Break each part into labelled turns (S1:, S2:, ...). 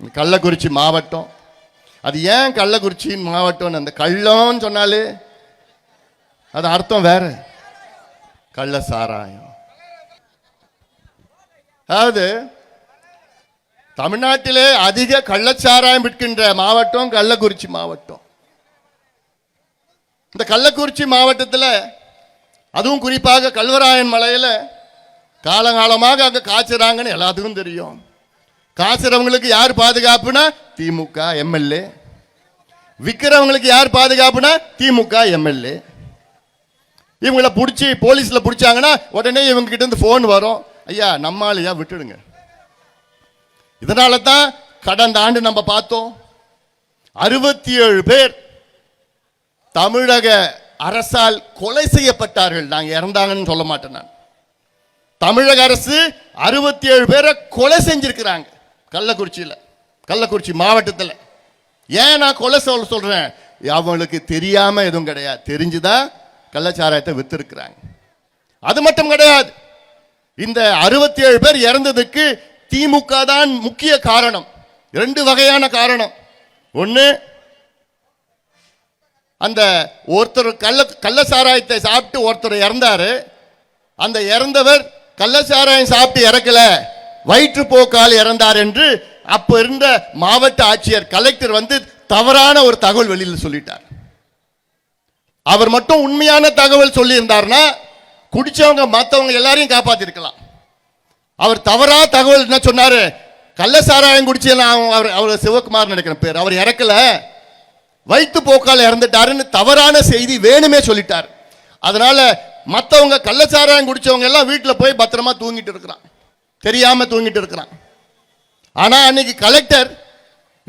S1: கள்ளக்குறிச்சி மாவட்டம். அது ஏன் கள்ளக்குறிச்சி மாவட்டம்னு அந்த கள்ளம்னு சொன்னாலே அது அர்த்தம் வேற. கள்ள சாராயம். அதாவது தமிழ்நாட்டிலே அதிக கள்ளச்சாராயம் விற்கின்ற மாவட்டம் கள்ளக்குறிச்சி மாவட்டம். இந்த கள்ளக்குறிச்சி மாவட்டத்தில் அதுவும் குறிப்பாக கல்வராயன் மலையில் காலங்காலமாக அங்கே காய்ச்சுறாங்கன்னு எல்லாத்துக்கும் தெரியும். காசுறவங்களுக்கு யார் பாதுகாப்புனா? திமுக எம்எல்ஏ. விற்கிறவங்களுக்கு யார் பாதுகாப்புனா? திமுக எம்எல்ஏ. இவங்கள பிடிச்சி போலீஸில் பிடிச்சாங்கன்னா உடனே இவங்க கிட்ட இருந்து ஃபோன் வரும். ஐயா நம்மாலையா விட்டுடுங்க. இதனால தான் கடந்த ஆண்டு நம்ம பார்த்தோம் அறுபத்தி ஏழு பேர் தமிழக அரசால் கொலை செய்யப்பட்டார்கள். நாங்கள் இறந்தாங்கன்னு சொல்ல மாட்டேன் நான். தமிழக அரசு அறுபத்தி ஏழு பேரை கொலை செஞ்சிருக்கிறாங்க. கள்ளக்குறிச்சியில் கள்ளக்குறிச்சி மாவட்டத்தில். ஏன் நான் கொலை சொல்ல சொல்கிறேன் அவங்களுக்கு தெரியாமல் எதுவும் கிடையாது. தெரிஞ்சுதான் கள்ளச்சாராயத்தை விற்றுருக்குறாங்க அது மட்டும் கிடையாது. இந்த அறுபத்தி ஏழு பேர் இறந்ததுக்கு திமுக தான் முக்கிய காரணம். ரெண்டு வகையான காரணம். ஒன்று அந்த ஒருத்தர் கள்ள கள்ள சாராயத்தை சாப்பிட்டு ஒருத்தர் இறந்தாரு. அந்த இறந்தவர் கள்ள சாராயம் சாப்பிட்டு இறக்கல. வயிற்றுப்போக்கால் இறந்தார் என்று அப்ப இருந்த மாவட்ட ஆட்சியர் கலெக்டர் வந்து தவறான ஒரு தகவல் வெளியில் சொல்லிட்டார். அவர் மட்டும் உண்மையான தகவல் சொல்லியிருந்தார்னா குடிச்சவங்க மற்றவங்க எல்லாரையும் காப்பாத்திருக்கலாம். அவர் தவறா தகவல் என்ன சொன்னாரு? கள்ள சாராயம் குடிச்சு நான் அவர் அவர் சிவகுமார் நினைக்கிறேன் பேர். அவர் இறக்கல. வயிற்று போக்கால் இறந்துட்டாருன்னு தவறான செய்தி வேணுமே சொல்லிட்டார். அதனால மற்றவங்க கள்ளச்சாராயம் குடிச்சவங்க எல்லாம் வீட்டில் போய் பத்திரமா தூங்கிட்டு இருக்கிறான். தெரியாம தூங்கிட்டு இருக்கிறான். ஆனா அன்னைக்கு கலெக்டர்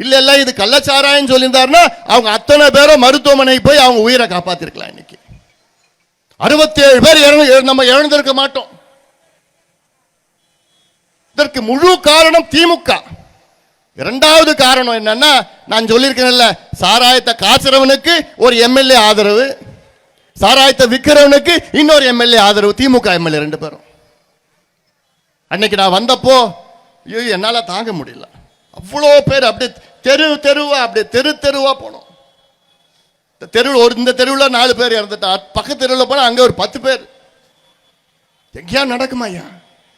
S1: இல்ல இல்ல இது கள்ளச்சாராயம் சொல்லியிருந்தாருன்னா அவங்க அத்தனை பேரும் மருத்துவமனைக்கு போய் அவங்க உயிரை காப்பாத்திருக்கலாம் இன்னைக்கு. அறுபத்தி ஏழு பேர் நம்ம இழந்திருக்க மாட்டோம். இதற்கு முழு காரணம் திமுக. இரண்டாவது காரணம் என்னன்னா நான் சொல்லியிருக்கேன்ல சாராயத்தை காசுறவனுக்கு ஒரு எம்எல்ஏ ஆதரவு சாராயத்தை விற்கிறவனுக்கு இன்னொரு எம்எல்ஏ ஆதரவு திமுக எம்எல்ஏ ரெண்டு பேரும். அன்னைக்கு நான் வந்தப்போ ஐயோ என்னால் தாங்க முடியல. அவ்வளோ பேர் அப்படியே தெரு தெருவா அப்படியே தெரு தெருவா போனோம். இந்த தெருவில் ஒரு இந்த தெருவில் நாலு பேர் இறந்துட்டா பக்கத்து தெருவில் போனால் அங்கே ஒரு பத்து பேர். எங்கேயா நடக்குமா ஐயா?